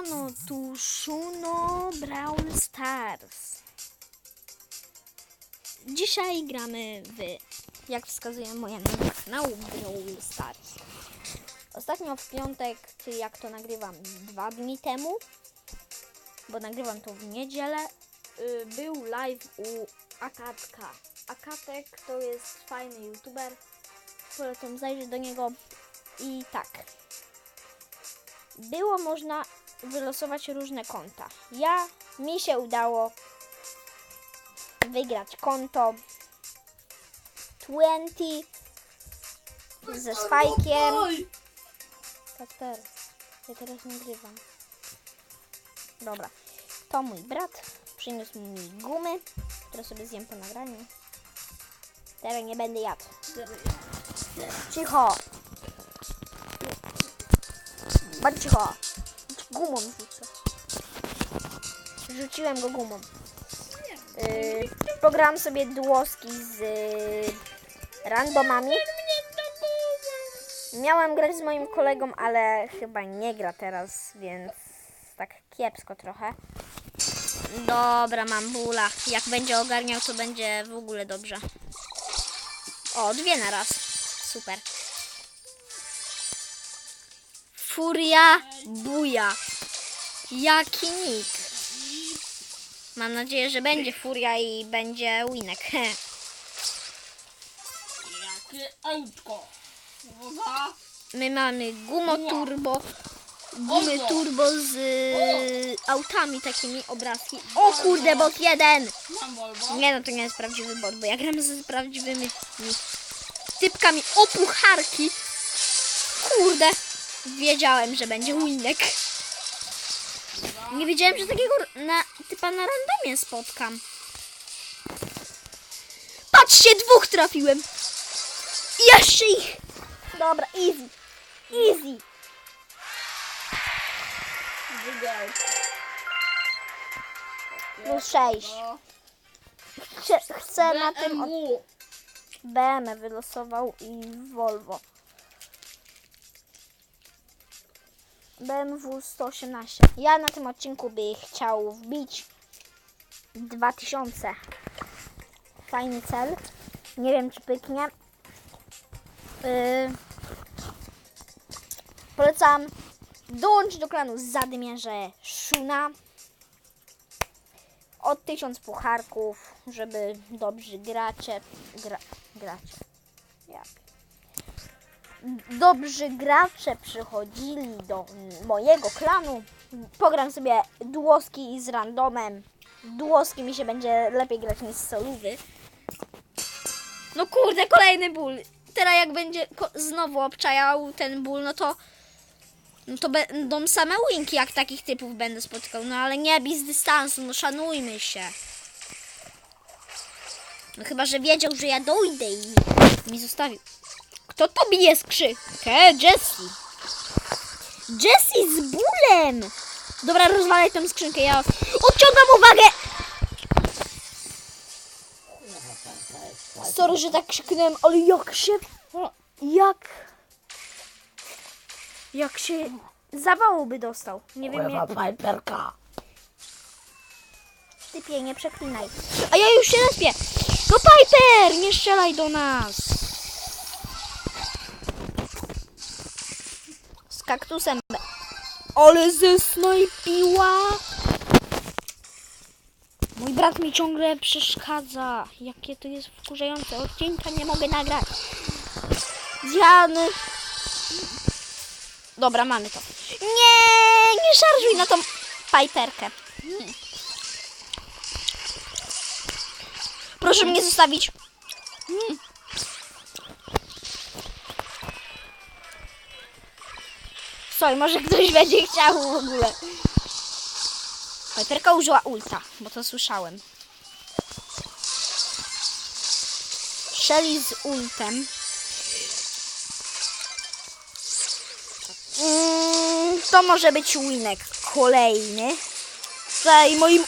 Siemano, tu Shuno Brawl Stars. Dzisiaj gramy w, jak wskazuje moja nazwa kanału, Brawl Stars. Ostatnio w piątek, czy jak to nagrywam, dwa dni temu, bo nagrywam to w niedzielę, y, był live u Akatka. Akatek to jest fajny youtuber, polecam zajrzeć do niego i tak było można wylosować różne konta. Ja, mi się udało wygrać konto 20 ze spajkiem. Kasper, ja teraz nagrywam. Dobra, to mój brat przyniósł mi gumy, które sobie zjem po nagraniu. Teraz nie będę jadł. Cicho! Bądź cicho. Gumą rzucę. Rzuciłem go gumą. Yy, pograłam sobie dłoski z yy, randomami. Miałam grać z moim kolegą, ale chyba nie gra teraz, więc tak kiepsko trochę. Dobra, mam bula. Jak będzie ogarniał, to będzie w ogóle dobrze. O, dwie na raz. Super. Furia buja. Jaki nick. Mam nadzieję, że będzie furia i będzie winek. Jakie autko? Uwaga! My mamy gumo turbo. Gumy turbo z y, autami takimi obrazki. O kurde, bot jeden! Nie no, to nie jest prawdziwy bot, bo ja gram z prawdziwymi typkami o pucharki. Kurde, wiedziałem, że będzie winek. Nie wiedziałem, że takiego na, typa na randomie spotkam. Patrzcie, dwóch trafiłem. I Jeszcze ich. Dobra, easy. Easy. Plus sześć. Chcę, chcę na tym od. BMW wylosował i Volvo. BMW 118. Ja na tym odcinku by chciał wbić 2000. Fajny cel. Nie wiem czy pyknie. Yy, polecam dołączyć do klanu Zadymierze Szuna. Od 1000 pucharków, żeby dobrzy gracze. Gra, gracze. Dobrzy gracze przychodzili do mojego klanu. Pogram sobie dłoski z randomem. Dłoski mi się będzie lepiej grać niż solowy. No kurde, kolejny ból. Teraz jak będzie znowu obczajał ten ból, no to no to będą same winki, jak takich typów będę spotykał. No ale nie bij z dystansu, no szanujmy się. No chyba, że wiedział, że ja dojdę i mi zostawił. Kto to bije skrzynkę? Jessie. Jessie z bólem. Dobra, rozwalaj tą skrzynkę, ja odciągam uwagę. Sorry, że tak krzyknąłem, ale jak się... Jak... Jak się... Zawału by dostał. Nie wiem jak... Piperka. Typie, nie przeklinaj. A ja już się respię. No Piper, nie strzelaj do nas. Kaktusem. Ale ze snajpiła. Mój brat mi ciągle przeszkadza. Jakie to jest wkurzające. Odcinka nie mogę nagrać. Diany. Dobra, mamy to. Nie, nie szarżuj na tą Piperkę. Proszę mnie zostawić. Słuchaj, może ktoś będzie chciał w ogóle. Piperka użyła ulta, bo to słyszałem. Shelly z ultem. Mm, to może być winek kolejny. Tutaj moim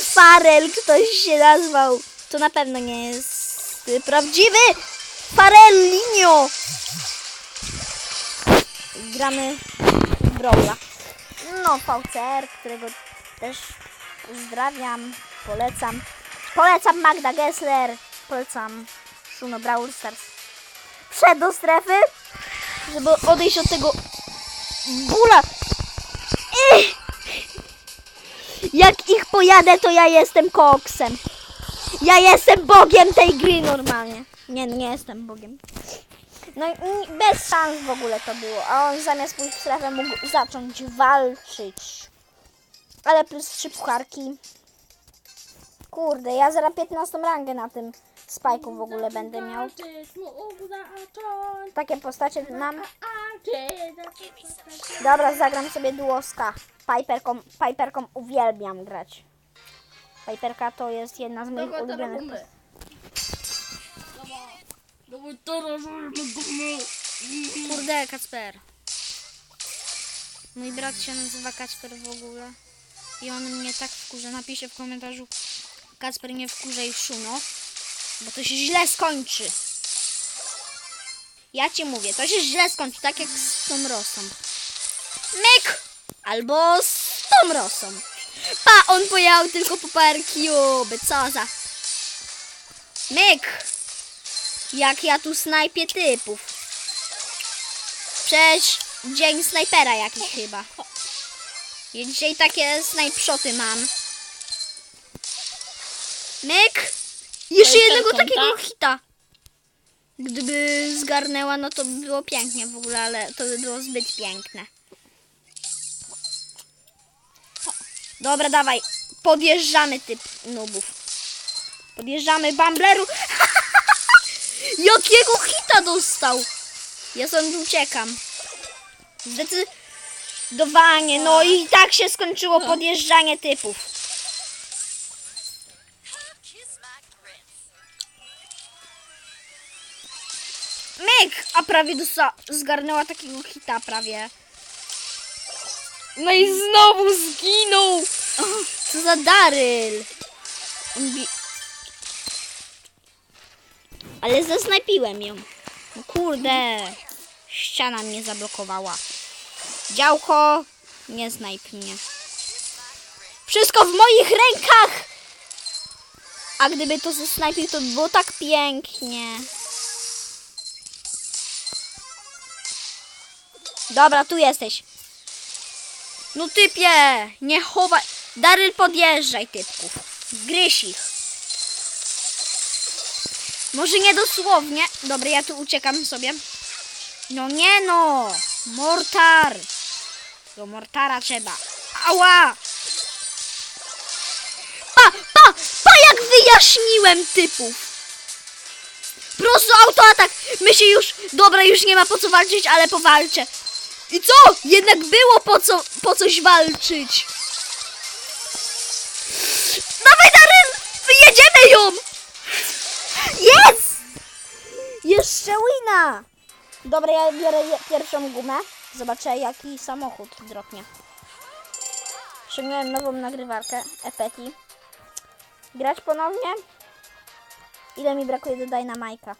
Farel ktoś się nazwał. To na pewno nie jest prawdziwy Farelinio. Gramy Brawla. No, VCR, którego też pozdrawiam, polecam. Polecam Magda Gessler, polecam Shuno Brawl Stars. Do strefy, żeby odejść od tego bóla. Ech! Jak ich pojadę, to ja jestem koksem. Ja jestem bogiem tej gry normalnie. Nie, nie jestem bogiem. No i bez szans w ogóle to było. A on zamiast pójść w strefę mógł zacząć walczyć. Ale plus trzy pucharki. Kurde, ja zaraz 15 rangę na tym spajku w ogóle będę miał. Takie postacie mam. Dobra, zagram sobie duoska. Piperką, Piperką uwielbiam grać. Piperka to jest jedna z moich ulubionych gumy. Dawaj, teraz. Kurde, Kacper. Mój brat się nazywa Kacper w ogóle. I on mnie tak wkurza. Napisze w komentarzu Kacper nie wkurzaj Szuno, bo to się źle skończy. Ja ci mówię, to się źle skończy, tak jak z tą rosą. Myk! Albo z tą rosą. Pa, on pojechał tylko po Power Cube. Co za... Myk! Jak ja tu snajpię typów. Przecież dzień snajpera jakiś chyba. Ja dzisiaj takie snajpshoty mam. Myk! Jeszcze jednego takiego hita. Gdyby zgarnęła, no to by było pięknie w ogóle, ale to by było zbyt piękne. Dobra, dawaj. Podjeżdżamy typ nubów. Podjeżdżamy Bambleru. Jakiego hita dostał? Ja stąd uciekam. Zdecydowanie. No i tak się skończyło podjeżdżanie typów. Myk! A prawie dosta- zgarnęła takiego hita prawie. No i znowu zginął! Co za Daryl! Ale zasnajpiłem ją. No kurde. Ściana mnie zablokowała. Działko, nie snajp mnie. Wszystko w moich rękach! A gdyby to zasnajpił, to by było tak pięknie. Dobra, tu jesteś. No typie, nie chowaj. Daryl, podjeżdżaj typków. Gryź ich. Może nie dosłownie. Dobra, ja tu uciekam sobie. No nie no. Mortar. Do mortara trzeba. Ała. Pa, pa, pa jak wyjaśniłem typów. Prosto autoatak. Myślę już, dobra, już nie ma po co walczyć, ale powalczę. I co? Jednak było po co, po coś walczyć. Jeszcze wina! Dobra, ja biorę pierwszą gumę. Zobaczę, jaki samochód dropnie. Przyjąłem nową nagrywarkę, Epeti. Grać ponownie? Ile mi brakuje do Dynamite'a?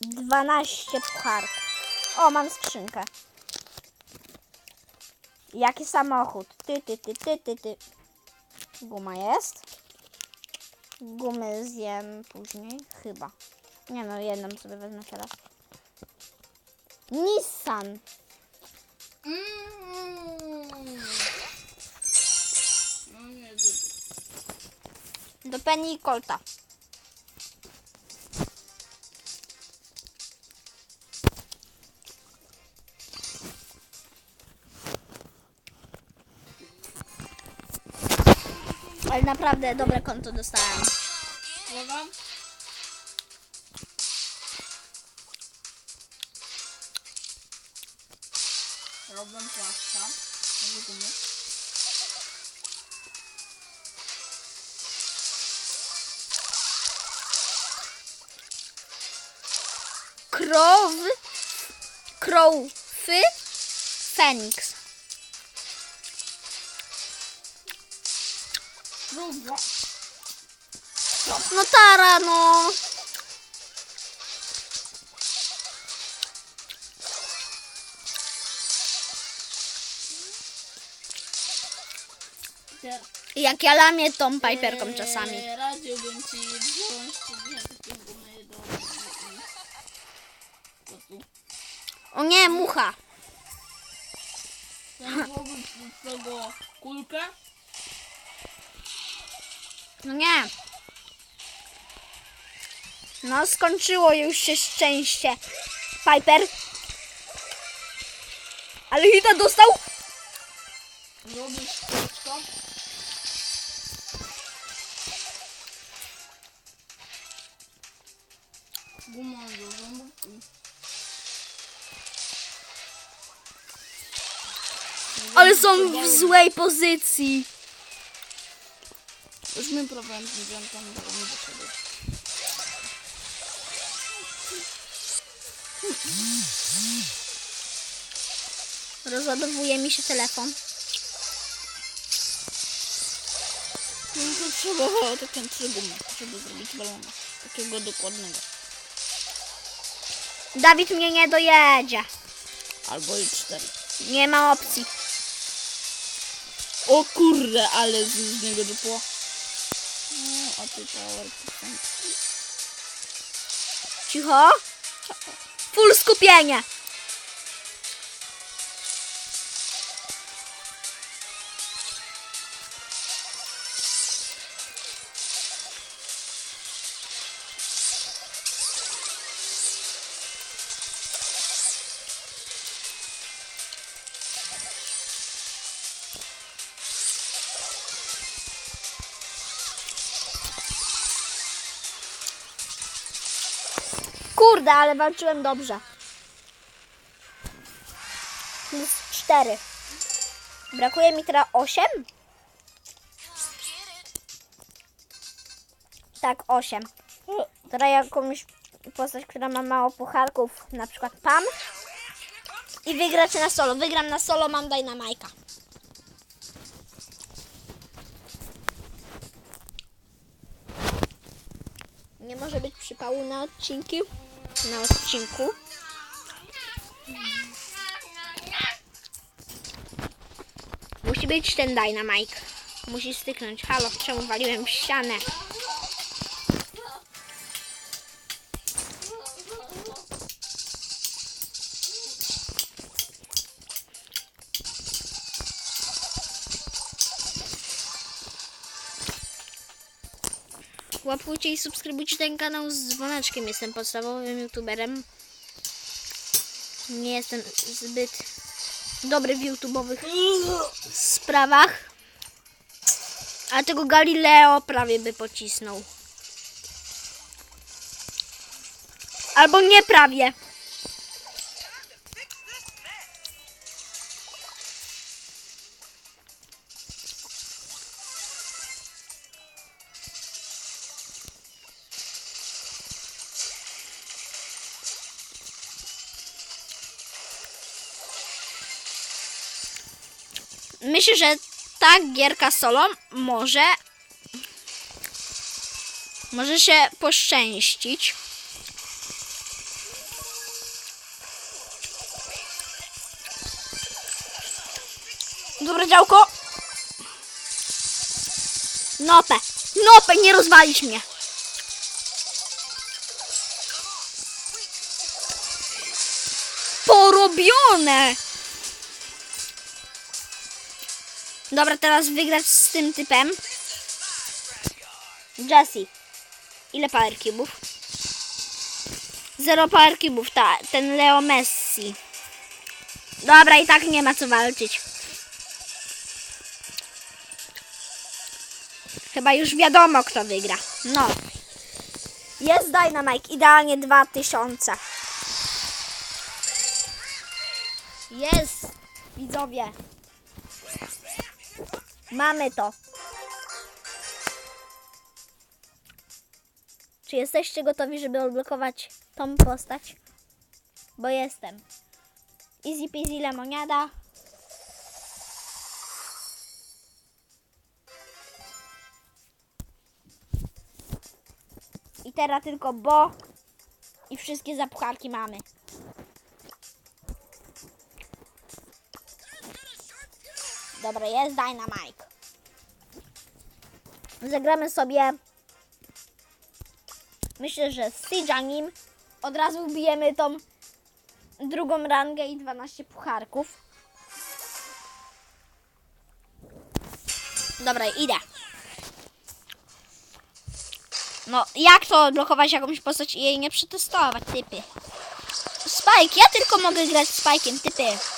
12 pucharków. O, mam skrzynkę. Jaki samochód? Ty, ty, ty, ty, ty, ty. Guma jest. Gumy zjem później, chyba. Nie no, jedną sobie wezmę teraz. Nissan. Mm. No nie, Do Penny i Colta. Ale naprawdę dobre konto dostałem. Uwaga. Robię płaszcza. Gumy. Krow. Krowfy. Feniks. No tara, no. Jak ja lamię tą Piperką czasami. Radziłbym O nie, mucha. Chciałbym z tego kulkę. No nie. No, skończyło już się szczęście. Piper. Ale hita dostał. Ale są w złej pozycji. My problem z dziewiątą do mnie do siebie. Rozładowuje mi się telefon. No to trzeba takie trzy gumy, żeby zrobić balona. Takiego dokładnego. Dawid mnie nie dojedzie. Albo i cztery. Nie ma opcji. O kurde, ale z, z niego dupło. Ty power. Cicho. Full skupienie. Kurde, ale walczyłem dobrze. Plus 4. Brakuje mi teraz 8? Tak, 8. Teraz jakąś postać, która ma mało pucharków, na przykład Pam. I wygrać na solo. Wygram na solo, mam Dynamajka. Nie może być przypału na odcinki. Na odcinku. Musi być ten Dynamite. Musi styknąć. Halo, czemu waliłem ścianę? Łapujcie i subskrybujcie ten kanał z dzwoneczkiem. Jestem podstawowym youtuberem. Nie jestem zbyt dobry w youtubowych sprawach. A tego Galileo prawie by pocisnął. Albo nie prawie. Myślę, że ta gierka solo może może się poszczęścić. Dobre działko. Nopę. Nopę, nie rozwalić mnie. Porobione. Dobra, teraz wygrać z tym typem. Jesse. Ile power cubów? Zero power cubów, ta, ten Leo Messi. Dobra, i tak nie ma co walczyć. Chyba już wiadomo, kto wygra. No. Jest Dynamite, idealnie 2000. Jest, widzowie. Mamy to. Czy jesteście gotowi, żeby odblokować tą postać? Bo jestem. Easy peasy lemoniada. I teraz tylko bo i wszystkie zapcharki mamy. Dobra, jest Dynamite. Zagramy sobie. Myślę, że z Siege'anim od razu ubijemy tą drugą rangę i 12 pucharków. Dobra, idę. No, jak to odblokować jakąś postać i jej nie przetestować, typy? Spike, ja tylko mogę grać z Spike'iem, typy.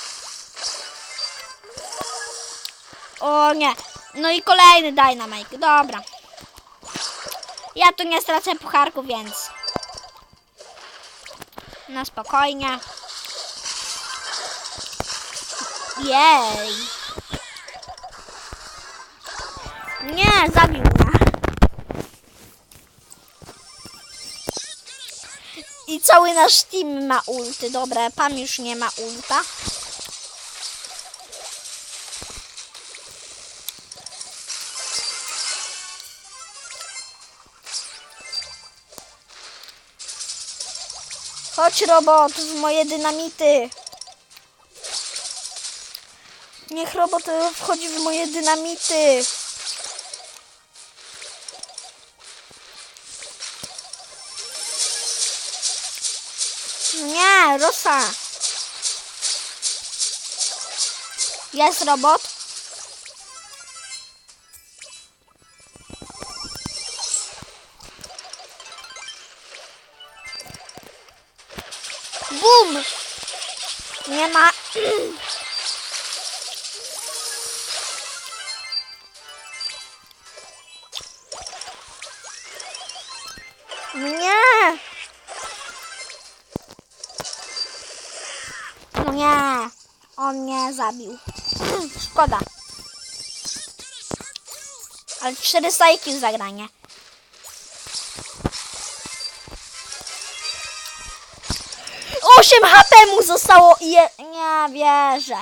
O nie. No i kolejny Dynamite, dobra. Ja tu nie stracę pucharku, więc... Na spokojnie. Jej. Nie, zabił mnie. I cały nasz team ma ulty. Dobra, Pam już nie ma ulta. Chodź robot w moje dynamity. Niech robot wchodzi w moje dynamity. Nie, Rosa. Jest robot. Nie ma. Nie! No nie! On mnie zabił. Szkoda. Ale 400 IQ zagranie. Osiem HP mu zostało i je... Nie wierzę.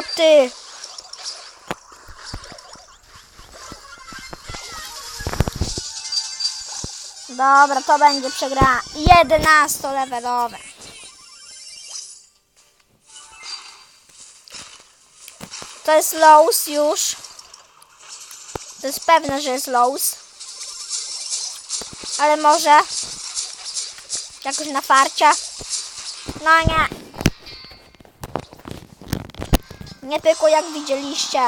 O ty! Dobra, to będzie przegrana 11-levelowe. To jest lows już. To jest pewne, że jest lows. Ale może jakoś na farcie. No nie. Nie tylko jak widzieliście.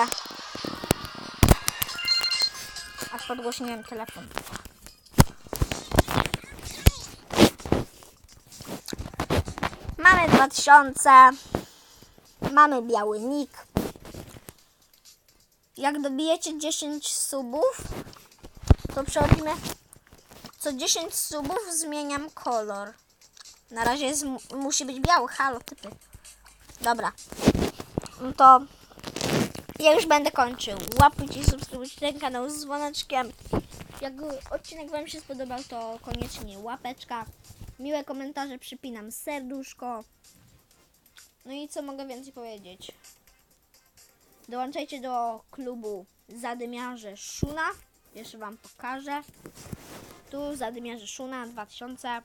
Aż podgłośniłem telefon. Mamy 2000. Mamy biały nick. Jak dobijecie 10 subów, to przechodzimy. Co 10 subów zmieniam kolor. Na razie jest, musi być biały. Halo, typy. Dobra. To ja już będę kończył. Łapujcie i subskrybujcie ten kanał z dzwoneczkiem. Jak odcinek Wam się spodobał, to koniecznie łapeczka. Miłe komentarze przypinam serduszko. No i co mogę więcej powiedzieć? Dołączajcie do klubu Zadymiarze Szuna. Jeszcze Wam pokażę. Tu Zadymiarze Szuna 2000.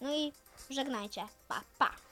No i żegnajcie. Pa, pa.